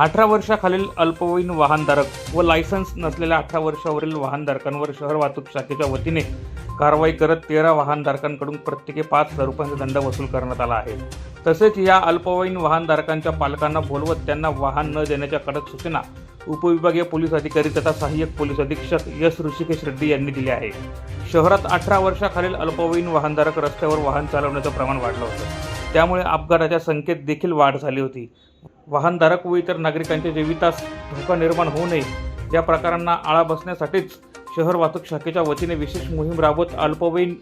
अठरा वर्षाखालील अल्पवयीन वाहनधारक व लायसन्स नसलेल्या अठरा वर्षावरील वाहनधारकांवर शहर वाहतूक शाखेच्या वतीने कारवाई करत तेरा वाहनधारकांकडून प्रत्येकी पाच हजार रुपयांचा दंड वसूल करण्यात आला आहे. तसेच या अल्पवयीन वाहनधारकांच्या पालकांना बोलवत त्यांना वाहन न देण्याच्या कडक सूचना उपविभागीय पोलीस अधिकारी तथा सहाय्यक पोलीस अधीक्षक यश ऋषिकेश रेड्डी यांनी दिले आहे. शहरात अठरा वर्षाखालील अल्पवयीन वाहनधारक रस्त्यावर वाहन चालवण्याचं प्रमाण वाढलं होतं. त्यामुळे अपघाताच्या संख्येत देखील वाढ झाली होती. वाहनधारक व इतर नागरिकांच्या जीवितास धोका निर्माण होऊ नये. या प्रकारांना आळा बसण्यासाठीच शहर वाहतूक शाखेच्या वतीने विशेष मोहीम राबवत अल्पवयीन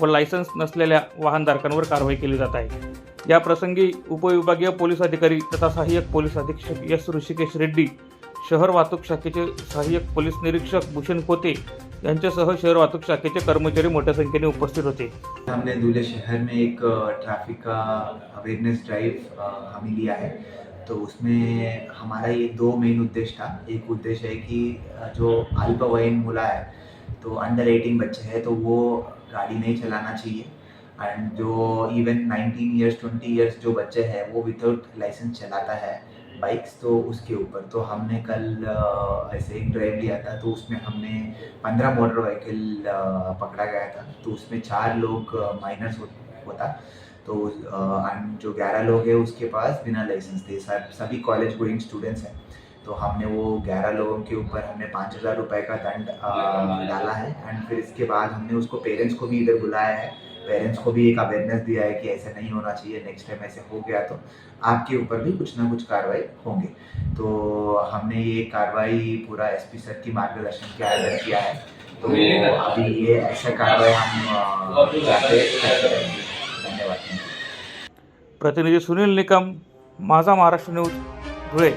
व लायसन्स नसलेल्या वाहनधारकांवर कारवाई केली जात आहे. या प्रसंगी उपविभागीय पोलीस अधिकारी तथा सहाय्यक पोलीस अधीक्षक एस ऋषिकेश रेड्डी शहर वाहतूक शाखेचे सहाय्यक पोलीस निरीक्षक भूषण कोते यांच्यासह शहर वाहतूक शाखेचे कर्मचारी मोठ्या संख्येने उपस्थित होते. हमने दूल्हे शहर में एक ट्रैफ़िक का अवेयरनेस ड्राइव हमें लिया है तो उसमें हमारा ये दो मेन उद्देश्य था. एक उद्देश्य है कि जो अल्पवयीन मुला है तो अंडर एटीन बच्चे हैं तो वो गाड़ी नहीं चलाना चाहिए. एंड जो इवन 19 इयर्स 20 इयर्स जो बच्चे हैं, वो विदाउट लाइसेंस चलाता है. बाइक्स तो उसके ऊपर। तो हमने कल ऐसे एक ड्राइव लिया था तो उसमें हमने पंद्रह मोटर व्हीकल पकड़ा गया था। तो उसमें चार लोग माइनर्स हो, होता। तो जो ग्यारह लोग हैं उसके पास बिना लाइसेंस थे सब सभी कॉलेज गोइंग स्टूडेंट्स हैं। तो हमने वो ग्यारह लोगों के ऊपर हमने पाँच हज़ार रुपये का दंड डाला है। एंड फिर इसके बाद हमने उसको पेरेंट्स को भी इधर बुलाया है। पेरेंट्स को भी एक अवेयरनेस दिया है कि ऐसा नहीं होना चाहिए नेक्स्ट टाइम ऐसे हो गया तो आपके ऊपर भी कुछ ना कुछ कार्रवाई होंगे। तो हमने ये कार्रवाई पूरा एसपी सर की मार्गदर्शन के अंदर किया है। तो अभी ये ऐसा कार्रवाई हम। धन्यवाद। प्रतिनिधी सुनील निकम माझा महाराष्ट्र न्यूज़ धुळे।